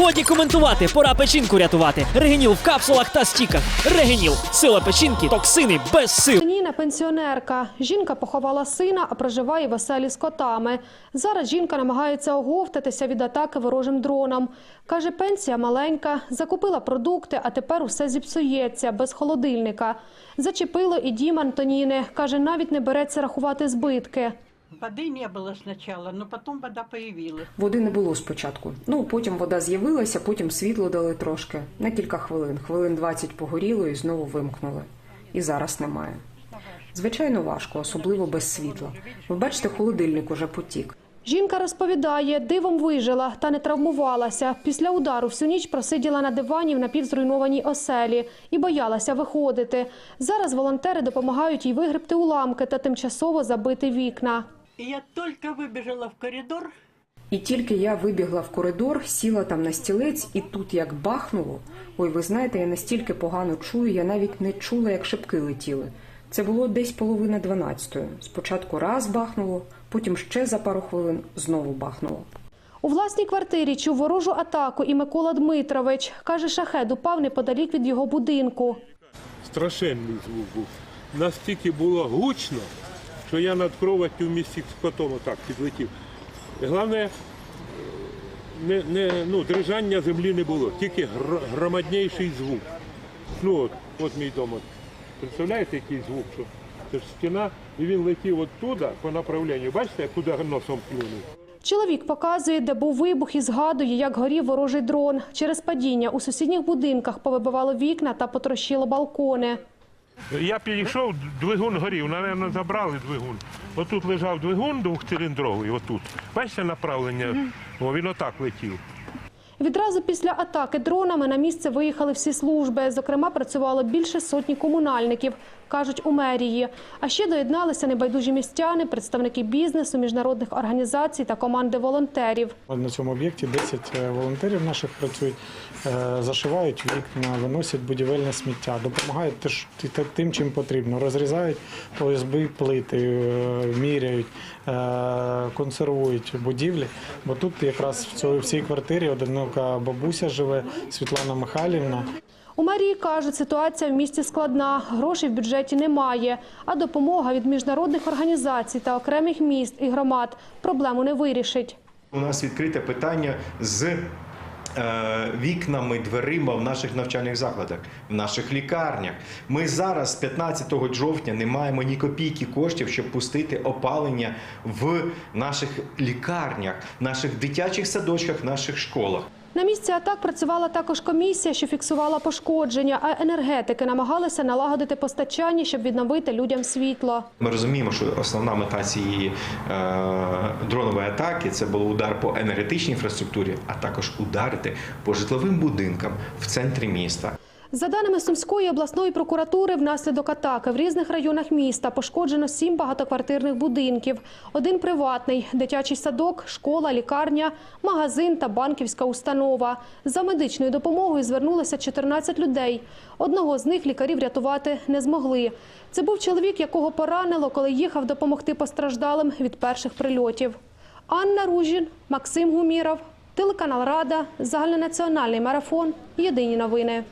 Годі коментувати, пора печінку рятувати. Регеніл в капсулах та стіках. Регеніл. Сила печінки, токсини без сил. Ніна пенсіонерка. Жінка поховала сина, а проживає в оселі з котами. Зараз жінка намагається оговтатися від атаки ворожим дроном. Каже, пенсія маленька, закупила продукти, а тепер усе зіпсується без холодильника. Зачепило і дім Антоніни. Каже, навіть не береться рахувати збитки. Воды не было сначала, но потом вода появилась. Води не було спочатку. Ну потім вода з'явилася, потім світло дали трошки на кілька хвилин. Хвилин 20 погоріло і знову вимкнули. І зараз немає. Звичайно, важко, особливо без світла. Ви бачите, холодильник уже потік. Жінка розповідає, дивом вижила та не травмувалася. Після удару всю ніч просиділа на дивані в напівзруйнованій оселі і боялася виходити. Зараз волонтери допомагають їй вигребти уламки та тимчасово забити вікна. И я только выбежала в коридор, І тільки я вибігла в коридор, сіла там на стілець, і тут як бахнуло. Ой, ви знаєте, я настільки погано чую, я навіть не чула, як шибки летіли. Це було десь половина дванадцятої. Спочатку раз бахнуло, потім ще за пару хвилин знову бахнуло. У власній квартирі чув ворожу атаку і Микола Дмитрович. Каже, шахет упав неподалік від його будинку. страшенний звук був. Настільки було гучно, що я над кроваттю в місті з отак підлетів. Головне, не, не, ну, дрижання землі не було, тільки гр- громадніший звук. Ну от, от мій дом. От. Представляєте, який звук? Що це ж стіна, і він летів оттуда по направленню. Бачите, куди носом плюнув? Чоловік показує, де був вибух і згадує, як горів ворожий дрон. Через падіння у сусідніх будинках повибивало вікна та потрощило балкони. Я підійшов, двигун горів, напевно, забрали двигун. Отут лежав двигун двохциліндровий, отут. Бачите направлення? Він отак летів. Відразу після атаки дронами на місце виїхали всі служби. Зокрема, працювало більше сотні комунальників, кажуть у мерії. А ще доєдналися небайдужі містяни, представники бізнесу, міжнародних організацій та команди волонтерів. На цьому об'єкті 10 волонтерів наших працюють, е, зашивають вікна, виносять будівельне сміття, допомагають тим, чим потрібно. Розрізають ОСБ плити, е, міряють, е, консервують будівлі. Бо тут якраз в цій, квартирі одинока бабуся живе Світлана Михайлівна. У мерії кажуть, ситуація в місті складна, грошей в бюджеті немає, а допомога від міжнародних організацій та окремих міст і громад проблему не вирішить. У нас відкрите питання з вікнами, дверима в наших навчальних закладах, в наших лікарнях. Ми зараз, 15 жовтня, не маємо ні копійки коштів, щоб пустити опалення в наших лікарнях, наших дитячих садочках, наших школах. На місці атак працювала також комісія, що фіксувала пошкодження, а енергетики намагалися налагодити постачання, щоб відновити людям світло. Ми розуміємо, що основна мета цієї е, дронової атаки це був удар по енергетичній інфраструктурі, а також ударити по житловим будинкам в центрі міста. За даними Сумської обласної прокуратури, внаслідок атаки в різних районах міста пошкоджено сім багатоквартирних будинків, один приватний, дитячий садок, школа, лікарня, магазин та банківська установа. За медичною допомогою звернулося 14 людей. Одного з них лікарі врятувати не змогли. Це був чоловік, якого поранило, коли їхав допомогти постраждалим від перших прильотів. Анна Ружін, Максим Гуміров, телеканал Рада, загальнонаціональний марафон. Єдині новини.